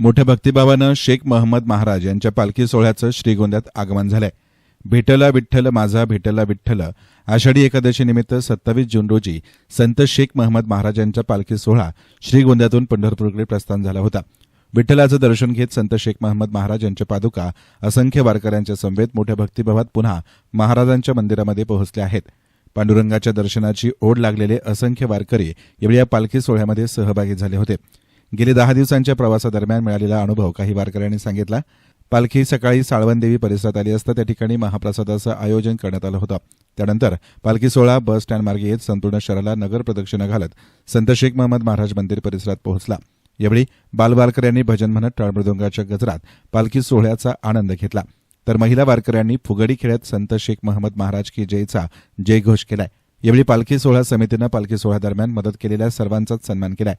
मोठ्या भक्तिभावानं शेख महम्मद महाराज यांच्या पालखी सोहळ्याचं श्रीगोंद्यात आगमन झालंय. भेटला विठ्ठल माझा भेटला विठ्ठल. आषाढी एकादशीनिमित्त सत्तावीस जून रोजी संत शेख महम्मद महाराज यांचा पालखी सोहळा श्रीगोंद्यातून पंढरपूरकडे प्रस्थान झाला होता. विठ्ठलाचं दर्शन घेत संत शेख महम्मद महाराज यांच्या पादुका असंख्य वारकऱ्यांच्या समवेत मोठ्या भक्तिभावात पुन्हा महाराजांच्या मंदिरामध्ये पोहोचले आहेत. पांडुरंगाच्या दर्शनाची ओढ लागलेले असंख्य वारकरी यावेळी या पालखी सोहळ्यामध्ये सहभागी झाले होते. गेली दहा दिवसांच्या प्रवासादरम्यान मिळालेला अनुभव काही वारकऱ्यांनी सांगितला. पालखी सकाळी साळवणदेवी परिसरात आली असता त्या ठिकाणी महाप्रसादाचं आयोजन करण्यात आलं होतं. त्यानंतर पालखी सोहळा बस स्टँड मार्गे येत संपूर्ण शहराला नगर प्रदक्षिणा घालत संत शेख महम्मद महाराज मंदिर परिसरात पोहोचला. यावेळी बालवारकऱ्यांनी भजन म्हणत टाळमृदुंगाच्या गजरात पालखी सोहळ्याचा आनंद घेतला. तर महिला वारकऱ्यांनी फुगडी खेळत संत शेख महम्मद महाराज की जयचा जयघोष केलाय. यावेळी पालखी सोहळा समितीनं पालखी सोहळ्यादरम्यान मदत केलेल्या सर्वांचाच सन्मान केलाय.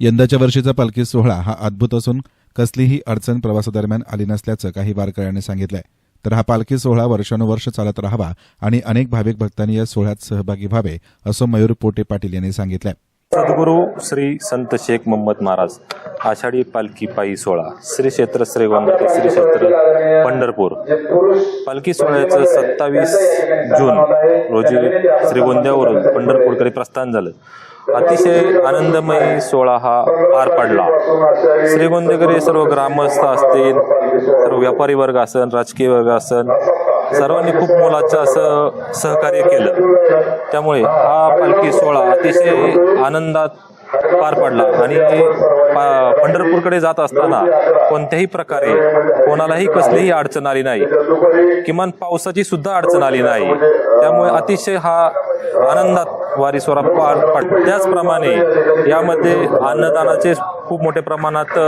यंदाच्या वर्षीचा पालखी सोहळा हा अद्भुत असून कसलीही अडचण प्रवासादरम्यान आली नसल्याचं काही वारकऱ्यांनी सांगितलंय. तर हा पालखी सोहळा वर्षानुवर्ष चालत राहावा आणि अनेक भाविक भक्तांनी या सोहळ्यात सहभागी व्हावे असं मयूर पोटे पाटील यांनी सांगितलंय. सद्गुरू श्री संत शेख मोहम्मद महाराज आषाढी पालखी पायी सोहळा श्री क्षेत्र श्री वामती श्री क्षेत्र पंढरपूर. पालखी सोहळ्याचं सत्तावीस जून रोजी श्रीगोंद्यावरून पंढरपूरकडे प्रस्थान झालं. अतिशय आनंदमय सोहळा हा पार पडला. श्रीगोंदेकरी सर्व ग्रामस्थ असतील सर्व व्यापारी वर्ग असन राजकीय वर्ग असन सर्वांनी खूप मोलाचं असं सहकार्य केलं. त्यामुळे हा पालखी सोहळा अतिशय आनंदात पार पडला. आणि पंढरपूरकडे जात असताना कोणत्याही प्रकारे कोणालाही कसलीही अडचण आली नाही. किमान पावसाची सुद्धा अडचण आली नाही. त्यामुळे अतिशय हा आनंदात वारी सोहळा पार त्याचप्रमाणे यामध्ये अन्नदानाचे खूप मोठ्या प्रमाणात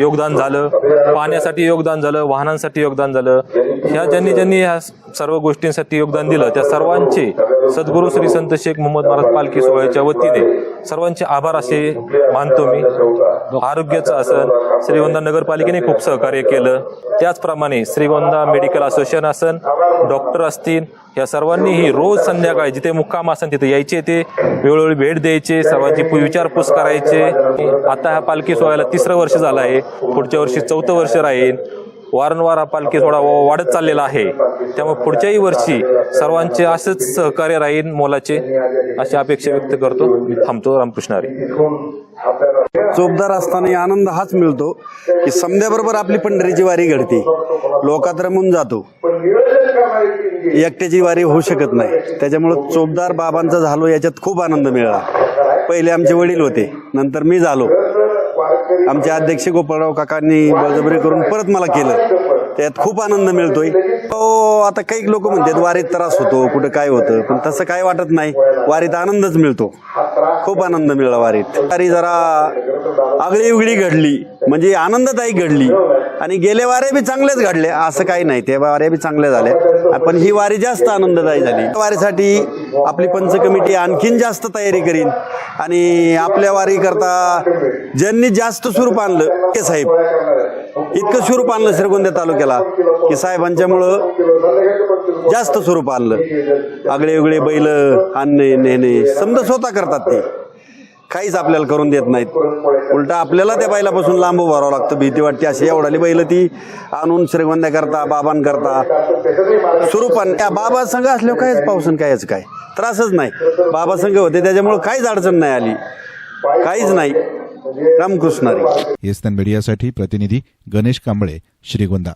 योगदान झालं. पाण्यासाठी योगदान झालं वाहनांसाठी योगदान झालं. ह्या ज्यांनी ज्यांनी ह्या सर्व गोष्टींसाठी योगदान दिलं त्या सर्वांचे सद्गुरू श्री संत शेख मोहम्मद महाराज पालखी सोहळ्याच्या वतीने सर्वांचे आभार असे मानतो मी. आरोग्याचं आसन श्रीगोंदा नगरपालिकेने खूप सहकार्य केलं. त्याचप्रमाणे श्रीगोंदा मेडिकल असोसिएशन असन डॉक्टर असतील या सर्वांनीही रोज संध्याकाळी जिथे मुक्काम असेल तिथे यायचे ते. वेळोवेळी भेट द्यायचे सर्वांची विचारपूस करायचे. आता ह्या पालखी सोहळ्याला तिसरं वर्ष झालं आहे. पुढच्या वर्षी चौथं वर्ष राहील. वारंवार हा पालखी थोडा वाढत चाललेला आहे. त्यामुळे पुढच्याही वर्षी सर्वांचे असंच सहकार्य राहील मोलाचे अशी अपेक्षा व्यक्त करतो मी थांबतो रामकृष्णारी. चोपदार असताना आनंद हाच मिळतो की समध्याबरोबर आपली पंढरीची वारी घडते. लोकात रमून जातो. एकट्याची वारी होऊ शकत नाही. त्याच्यामुळं चोपदार बाबांचा झालो याच्यात खूप आनंद मिळाला. पहिले आमचे वडील होते. नंतर मी झालो. आमचे अध्यक्ष गोपाळराव काकांनी बळजबरी करून परत मला केलं. त्यात खूप आनंद मिळतोय. हो आता काही लोक म्हणतात वारीत त्रास होतो कुठं काय होतं पण तसं काय वाटत नाही. वारीत आनंदच मिळतो. खूप आनंद मिळाला वारीत. वारी जरा आगळी उगळी घडली म्हणजे आनंददायी घडली. आणि गेले वारे बी चांगलेच घडले असं काही नाही. ते वारे बी चांगले झाले पण ही वारी जास्त आनंददायी झाली. वारीसाठी आपली पंच कमिटी आणखीन जास्त तयारी करीन. आणि आपल्या वारी करता ज्यांनी जास्त स्वरूप आणलं ते साहेब इतकं स्वरूप आणलं श्रीगोंदा तालुक्याला की साहेबांच्यामुळं जास्त स्वरूप आणलं. आगळे उगळे बैल आणणे नेणे समजा स्वतः करतात ते. काहीच आपल्याला करून देत नाहीत. उलटा आपल्याला त्या बैलापासून लांब उभारावं लागतं. भीती वाटते. अशी एवढाली बैल ती आणून श्रीगोंद्या करता बाबांकरता स्वरूपान त्या बाबा संघ असल्यावर कायच पावसन कायच काय? त्रासच नाही. बाबा संघ होते त्याच्यामुळं काहीच अडचण नाही आली. काहीच नाही. रामकृष्णारी येस्टन मीडियासाठी प्रतिनिधी गणेश कांबळे श्रीगोंदा.